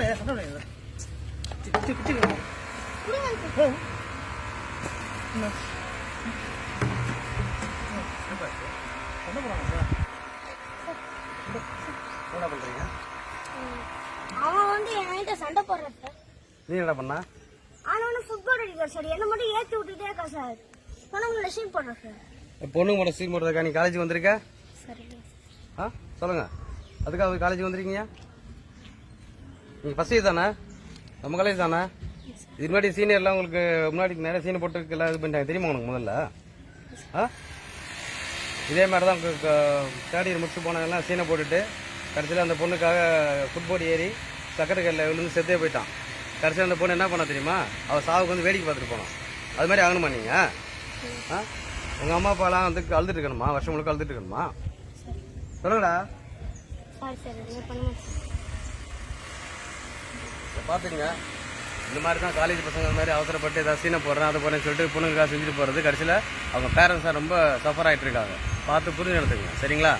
சண்டை. குச்சி, குச்சி. என்ன? சார். பண்றீங்க? அவன் வந்து என்கிட்ட சண்டை போடுறான் சார். நீ என்ன பண்ணா? வந்து ஃபுட்பால் அடிக்கிறார் சார். என்ன மட்டும் ஏத்தி விட்டுட்டே இருக்கா சார். பொண்ணுங்களை சீன் போடுறேன் சார். பொண்ணுங்க மட்டும் சீன் போடுறதுக்கா? நீ காலேஜ் வந்திருக்க? சரி. ஆ? சொல்லுங்க. அதுக்காக காலேஜ் வந்திருக்கீங்க? நீங்கள் ஃபஸ்ட் இயர் தானே? நம்ம காலேஜ் தானே? இது முன்னாடி சீனியர்லாம் உங்களுக்கு முன்னாடி நிறைய சீனியர் போட்டு எல்லாம் இது பண்ணிட்டாங்க. தெரியுமா உனக்கு முதல்ல? ஆ? இதே மாதிரி தான் தேர்ட் இயர் முடிச்சு போனவங்கலாம் சீனை போட்டுட்டு கடைசியில் அந்த பொண்ணுக்காக ஃபுட்போர்டு ஏறி சக்கரை கல்லில் விழுந்து செத்தே போயிட்டான். கடைசியில் அந்த பொண்ணு என்ன பண்ணா தெரியுமா? அவள் சாவுக்கு வந்து வேடிக்கை பார்த்துட்டு போனோம் அது மாதிரி ஆகணுமா நீங்கள் ஆ? உங்கள் அம்மா அப்பாலாம் வந்து அழுதுட்டு இருக்கணுமா? வருஷம் முழுக்க அழுதுட்டு இருக்கணுமா? சொல்லுங்கடா சாரி சார் என்ன பண்ண மாட்டேன் இதை பார்த்துங்க இந்த மாதிரி தான் காலேஜ் பசங்க இந்த மாதிரி அவசரப்பட்டு ஏதாவது சீனை போடுறேன் அதை போடுறேன்னு சொல்லிட்டு பொண்ணுங்க செஞ்சுட்டு போகிறது கடைசியில் அவங்க பேரண்ட்ஸாக ரொம்ப சஃபர் ஆகிட்டு இருக்காங்க. பார்த்து புரிஞ்சு நடத்துங்க சரிங்களா?